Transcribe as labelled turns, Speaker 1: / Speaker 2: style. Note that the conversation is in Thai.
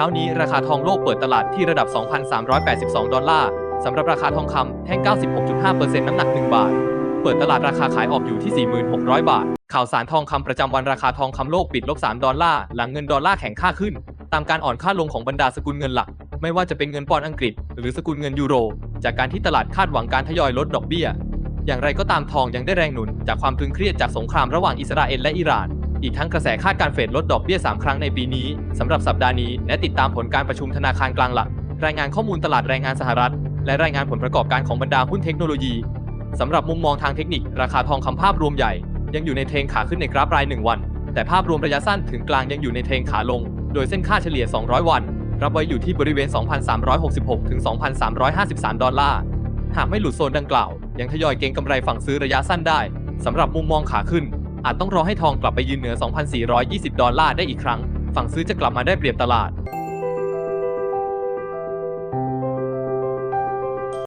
Speaker 1: ช้านี้ราคาทองโลกเปิดตลาดที่ระดับ 2,382 ดอลลาร์สำหรับราคาทองคำแท่ง 96.5%น้ำหนัก 1 บาท เปิดตลาดราคาขายออกอยู่ที่ 4,600 บาท ข่าวสารทองคำประจำวันราคาทองคำโลกปิดลบ 3 ดอลลาร์ หลังเงินดอลลาร์แข็งค่าขึ้น ตามการอ่อนค่าลงของบรรดาสกุลเงินหลัก ไม่ว่าจะเป็นเงินปอนด์อังกฤษ หรือสกุลเงินยูโร จากการที่ตลาดคาดหวังการทยอยลดดอกเบี้ย อย่างไรก็ตามทองยังได้แรงหนุน จากความตึงเครียดจากสงครามระหว่างอิสราเอลและอิหร่าน อีกทั้งกระแสคาดการเฟดลดดอกเบี้ย 3 ครั้งในปีนี้ สำหรับสัปดาห์นี้และติดตามผลการประชุมธนาคารกลางหลัก รายงานข้อมูลตลาดแรงงานสหรัฐ และรายงานผลประกอบการของบรรดาหุ้นเทคโนโลยี สำหรับมุมมองทางเทคนิค ราคาทองคำภาพรวมใหญ่ ยังอยู่ในเทรนขาขึ้นในกราฟราย 1 วัน แต่ภาพรวมระยะสั้นถึงกลางยังอยู่ในเทรนขาลง โดยเส้นค่าเฉลี่ย 200 วัน รับไว้อยู่ที่บริเวณ 2,366 ถึง 2,353 ดอลลาร์ หากไม่หลุดโซนดังกล่าว ยังทยอยเก็งกำไรฝั่งซื้อระยะสั้นได้สำหรับมุมมองขาขึ้น อาจต้องรอให้ทองกลับไปยืนเหนือ 2,420 ดอลลาร์ได้อีกครั้ง ฝั่งซื้อจะกลับมาได้เปรียบตลาด